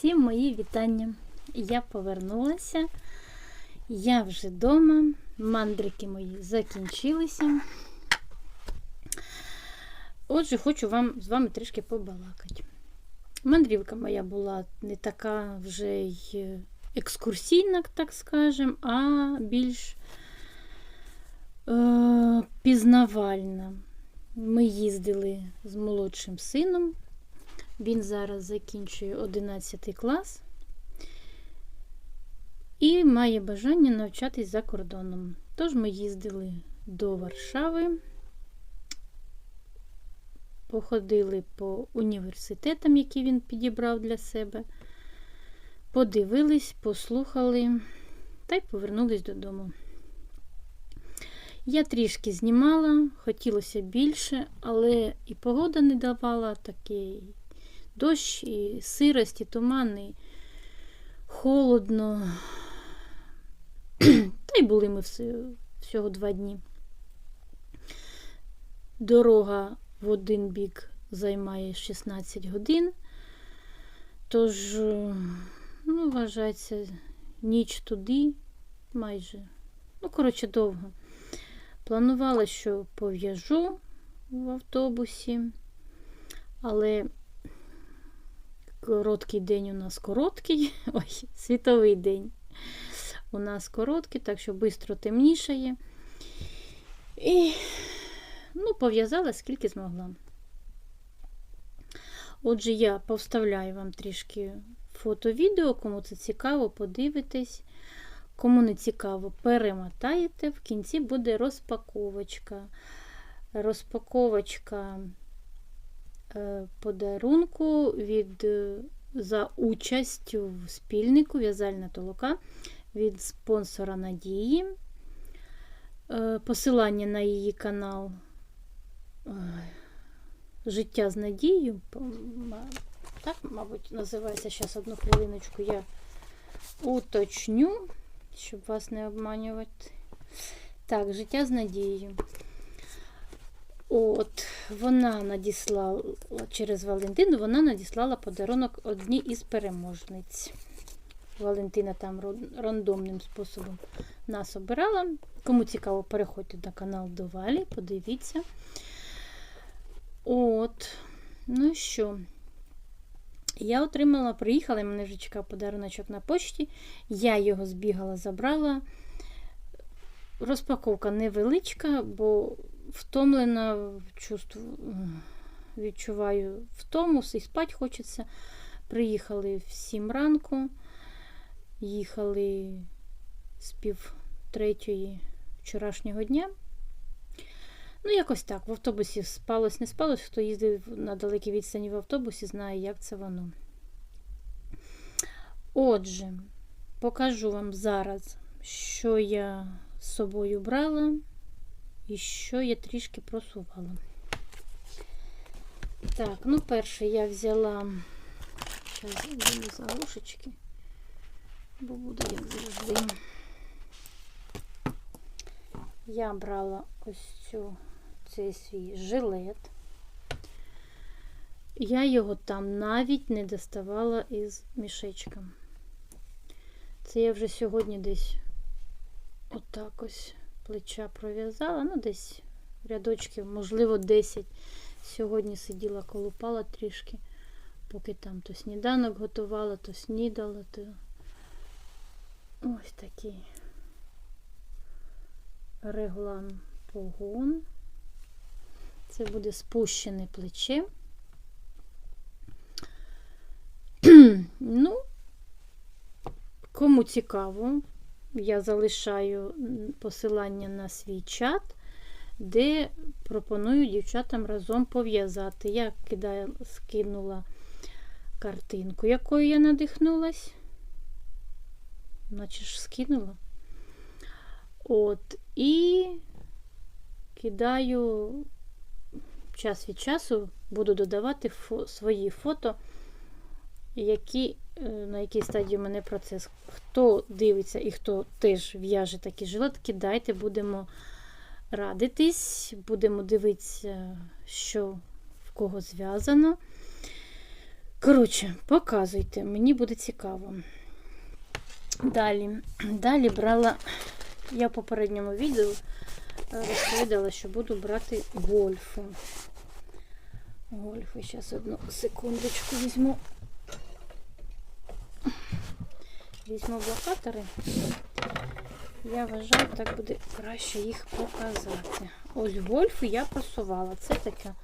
Всім мої вітання. Я повернулася. Я вже вдома. Мандрики мої закінчилися. Отже, хочу вам з вами трішки побалакати. Мандрівка моя була не така вже й екскурсійна, так скажем, а більш е, пізнавальна. Ми їздили з молодшим сином. Він зараз закінчує 11 клас і має бажання навчатись за кордоном. Тож ми їздили до Варшави, походили по університетам, які він підібрав для себе, подивились, послухали та й повернулись додому. Я трішки знімала, хотілося більше, але і погода не давала такий дощ, і сирость, і туман, і холодно. Та й були ми всього два дні. Дорога в один бік займає 16 годин, тож, ну, вважається, ніч туди майже. Ну, коротше, довго. Планувала, що пов'яжу в автобусі, але короткий день у нас короткий, ой, світовий день у нас короткий, так що швидко темнішає. І, ну, пов'язала скільки змогла. Отже, я повставляю вам трішки фото-відео, кому це цікаво, подивитесь. Кому не цікаво, перемотаєте, в кінці буде розпаковочка. Розпаковочка подарунку від, за участь в спільнику В'язальна толока від спонсора Надії. Е, посилання на її канал Життя з Надією. Так, мабуть, називається зараз одну хвилиночку я уточню щоб вас не обманювати. Так, життя з надією. От, вона надіслала через Валентину, вона надіслала подарунок одній із переможниць. Валентина там рандомним способом нас обирала. Кому цікаво, переходьте на канал до Валі, подивіться. От, ну що, я отримала, приїхала, мене вже чекав подаруночок на почті. Я його збігала, забрала. Розпаковка невеличка, бо втомлена, чувству, відчуваю втому, і спати хочеться. Приїхали в 7 ранку, їхали з пів третьої вчорашнього дня. Ну, якось так. В автобусі спалось, не спалось. Хто їздив на далекій відстані в автобусі, знає, як це воно. Отже, покажу вам зараз, що я з собою брала і що я трішки просувала. Так, ну, перше я взяла зараз залушечки, бо буде як завжди. Я брала ось цю цей свій жилет. Я його там навіть не доставала із мішечка. Це я вже сьогодні десь отак ось плеча пров'язала, ну, десь рядочків, можливо, 10. Сьогодні сиділа, колупала трішки, поки там то сніданок готувала, то снідала, то ось такий реглан погон. Це буде спущене плече. ну, кому цікаво, я залишаю посилання на свій чат, де пропоную дівчатам разом пов'язати. Я кидаю, скинула картинку, якою я надихнулась. Наче ж скинула. От, і кидаю час від часу буду додавати фо свої фото, які, на якій стадії у мене процес. Хто дивиться і хто теж в'яже такі жилетки, дайте, будемо радитись, будемо дивитися, що в кого зв'язано. Коротше, показуйте, мені буде цікаво. Далі, далі брала, я в попередньому відео е, розповідала, що буду брати гольфи. Гольфи, зараз одну секундочку візьму. Візьму блокатори. Я вважаю, так буде краще їх показати. Ось гольфи я просувала. Це така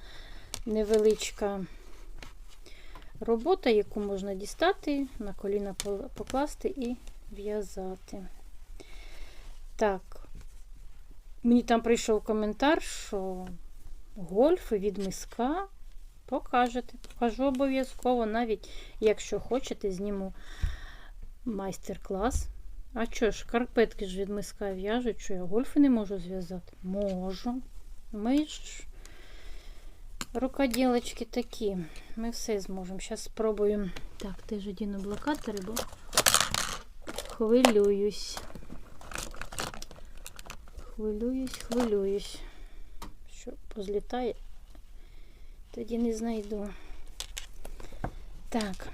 невеличка робота, яку можна дістати, на коліна покласти і в'язати. Так, мені там прийшов коментар, що гольфи від миска покажете. Покажу обов'язково, навіть якщо хочете, зніму майстер-клас. А що ж, карпетки ж від миска в'яжуть, що я гольфи не можу зв'язати? Можу. Ми ж рукоділочки такі. Ми все зможемо. Зараз спробуємо. Так, теж одіну блокатори, бо хвилююсь. Хвилююсь, хвилююсь. Що позлітає, тоді не знайду. Так,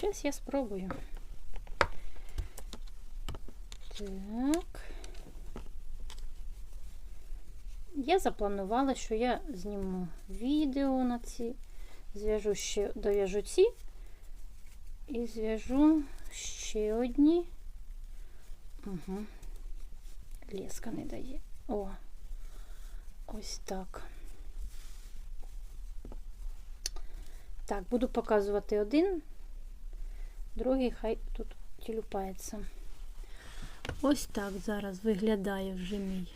зараз я спробую. Так. Я запланувала, що я зніму відео на ці, зв'яжу ще, дов'яжу ці і зв'яжу ще одні. Угу. Леска не дає. О, ось так. Так, буду показувати один, другий хай тут тілюпається. Ось так зараз виглядає вже мій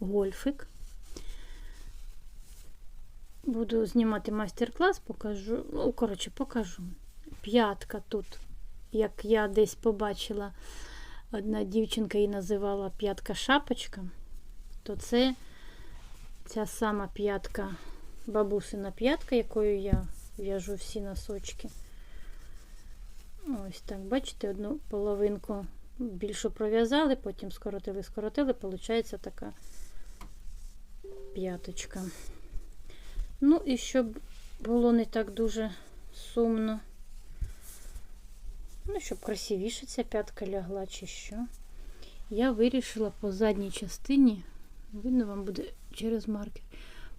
гольфик. Буду знімати майстер-клас, покажу. Ну, коротше, покажу. П'ятка тут, як я десь побачила, одна дівчинка її називала п'ятка-шапочка, то це ця сама п'ятка, бабусина п'ятка, якою я в'яжу всі носочки. Ось так, бачите, одну половинку більше пров'язали, потім скоротили, скоротили, виходить така п'яточка. Ну і щоб було не так дуже сумно. Ну, щоб красивіше ця п'ятка лягла, чи що. Я вирішила по задній частині, видно вам буде через маркер,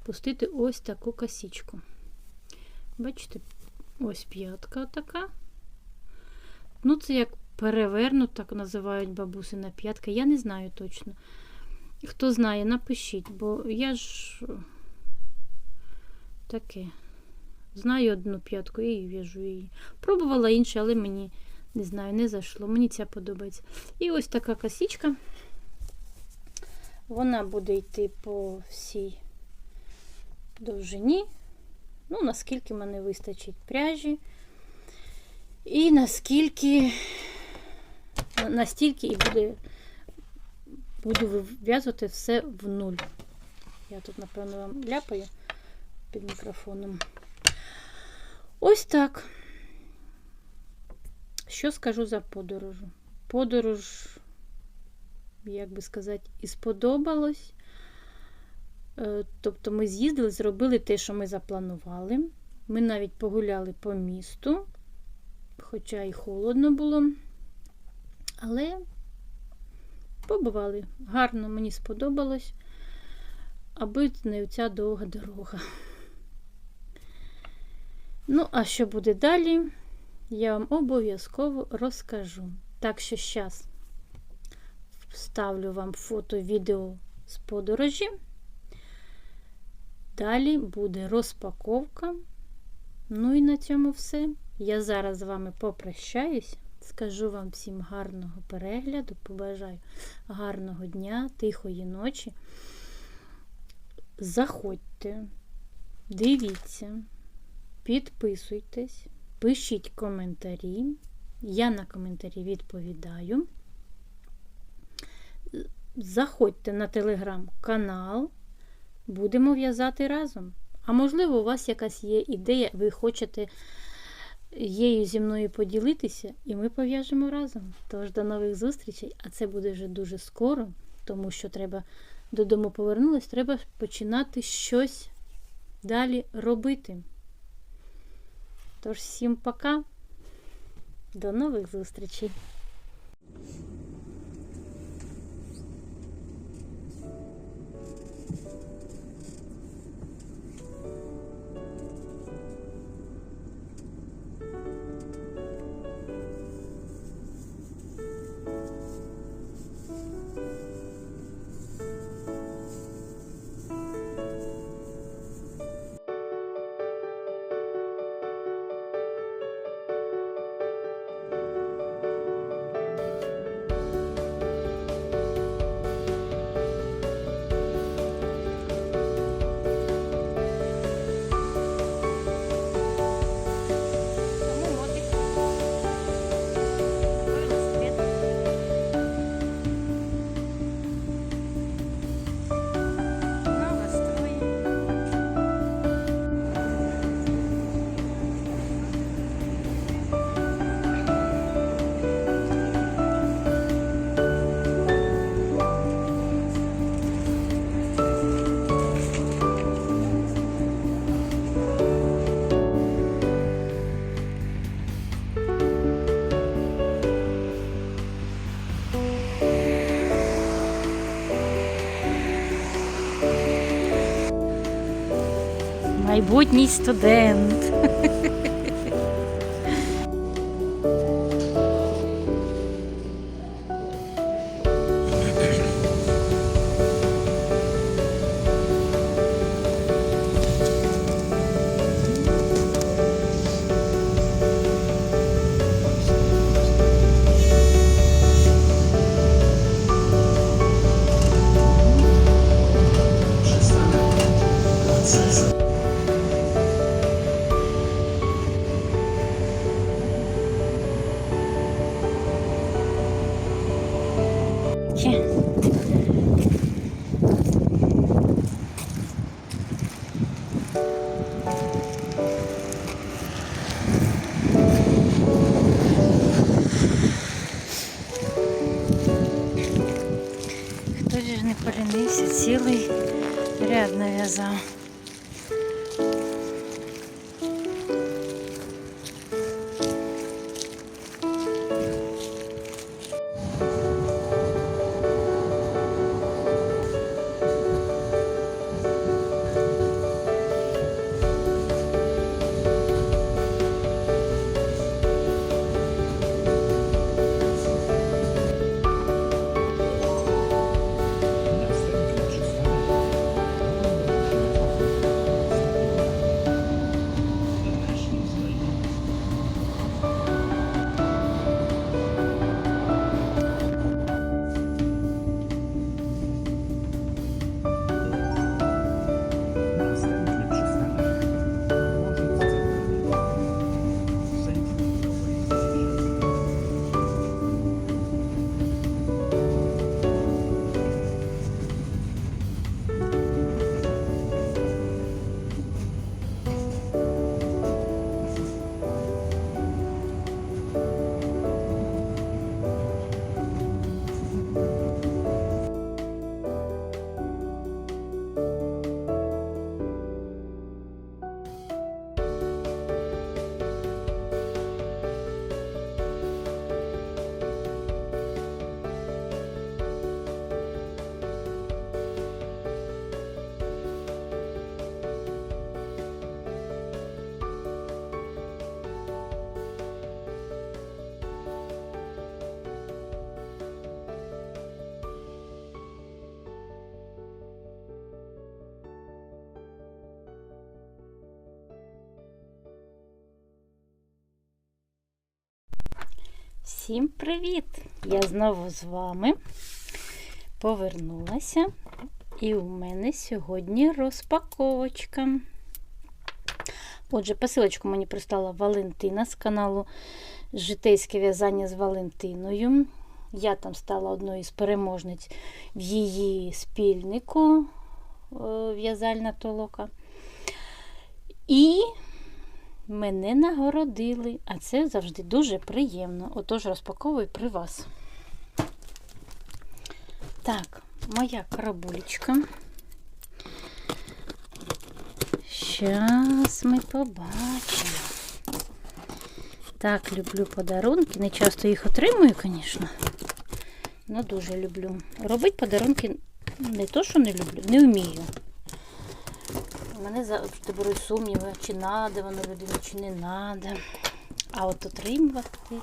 пустити ось таку косичку. Бачите, ось п'ятка така. Ну, це як перевернут, так називають бабусина п'ятка. Я не знаю точно. Хто знає, напишіть, бо я ж таке. Знаю одну п'ятку і в'яжу її. Пробувала інше, але мені не знаю, не зайшло. Мені ця подобається. І ось така косичка. Вона буде йти по всій довжині. Ну, наскільки мене вистачить пряжі. І наскільки настільки і буде буду вив'язувати все в нуль. Я тут, напевно, вам ляпаю під мікрофоном. Ось так. Що скажу за подорожу? Подорож, як би сказати, і сподобалось. Е, Тобто ми з'їздили, зробили те, що ми запланували. Ми навіть погуляли по місту, хоча і холодно було. Але побували. Гарно, мені сподобалось, аби не ця довга дорога. Ну, а що буде далі, я вам обов'язково розкажу. Так що зараз вставлю вам фото відео з подорожі. Далі буде розпаковка. Ну і на цьому все. Я зараз з вами попрощаюсь. Скажу вам всім гарного перегляду, побажаю гарного дня, тихої ночі. Заходьте, дивіться, підписуйтесь, пишіть коментарі. Я на коментарі відповідаю. Заходьте на телеграм-канал, будемо в'язати разом. А можливо, у вас якась є ідея, ви хочете її зі мною поділитися, і ми пов'яжемо разом. Тож до нових зустрічей, а це буде вже дуже скоро, тому що треба додому повернулись, треба починати щось далі робити. Тож всім пока. До нових зустрічей. Майбутній студент. Всім привіт! Я знову з вами повернулася, і у мене сьогодні розпаковочка. Отже, посилочку мені прислала Валентина з каналу Житейське в'язання з Валентиною. Я там стала одною з переможниць в її спільнику е, в'язальна толока. І мене нагородили, а це завжди дуже приємно. Отож, розпаковую при вас. Так, моя карабулечка. Щас ми побачимо. Так, люблю подарунки. Не часто їх отримую, звісно. Ну, дуже люблю. Робити подарунки не то, що не люблю, не вмію. Мене завжди беруть сумніви, чи надо воно людині, чи не надо. А от отримувати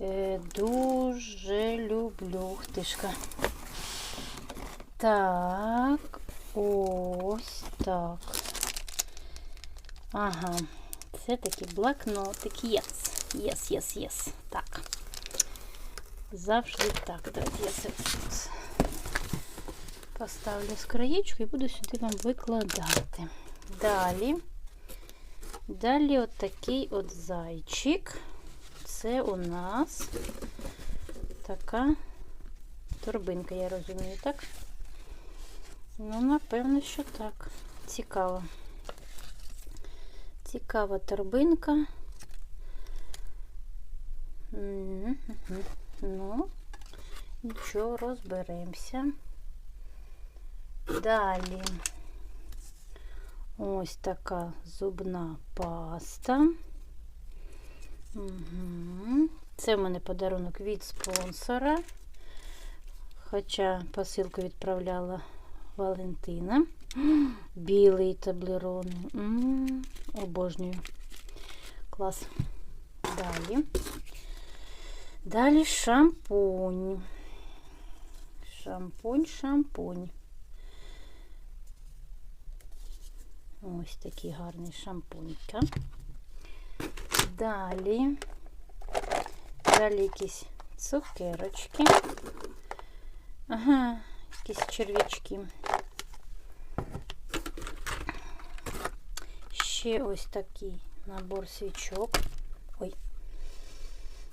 е, дуже люблю. Ух тишка. Так, ось так. Ага. Це такий блокнотик. Єс. Єс, єс, єс. Так. Завжди так. Давайте я це поставлю з краєчку і буду сюди вам викладати. Далі. Далі от такий от зайчик. Це у нас така торбинка, я розумію, так? Ну, напевно, що так. Цікаво. Цікава торбинка. Ну, нічого, розберемося. Далі ось така зубна паста. Угу. Це в мене подарунок від спонсора. Хоча посилку відправляла Валентина. Білий таблерон. Обожнюю. Клас. Далі. Далі шампунь. Шампунь, шампунь. Ось такий гарний шампунька. Далі. Далі якісь цукерочки. Ага, якісь черв'ячки. Ще ось такий набор свічок. Ой.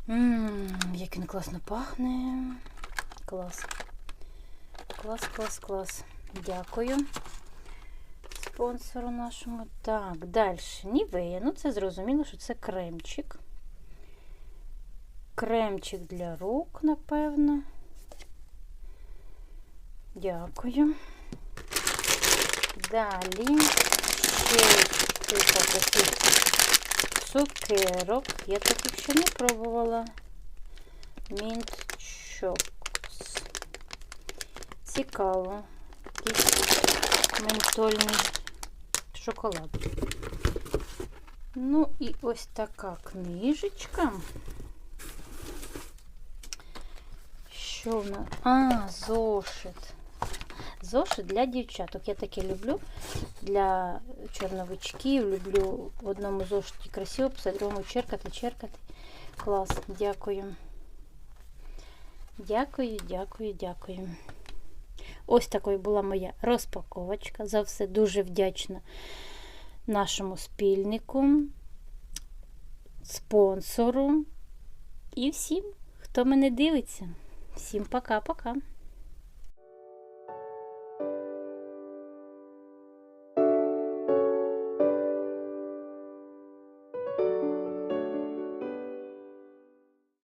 Ммм, як він класно пахне. Клас. Клас, клас, клас. Дякую спонсору нашому. Так, далі. Нівея. Ну, це зрозуміло, що це кремчик. Кремчик для рук, напевно. Дякую. Далі ще кілька таких цукерок. Я таких ще не пробувала. Мінт чокс. Цікаво. Якийсь ментольний шоколад. Ну і ось така книжечка. Що в нас? А, зошит. Зошит для дівчаток. Я таке люблю для чорновичків. Люблю в одному зошиті красиво писати, другому черкати, черкати. Клас, дякую. Дякую, дякую, дякую. Ось такою була моя розпаковочка. За все дуже вдячна нашому спільнику, спонсору і всім, хто мене дивиться. Всім пока-пока.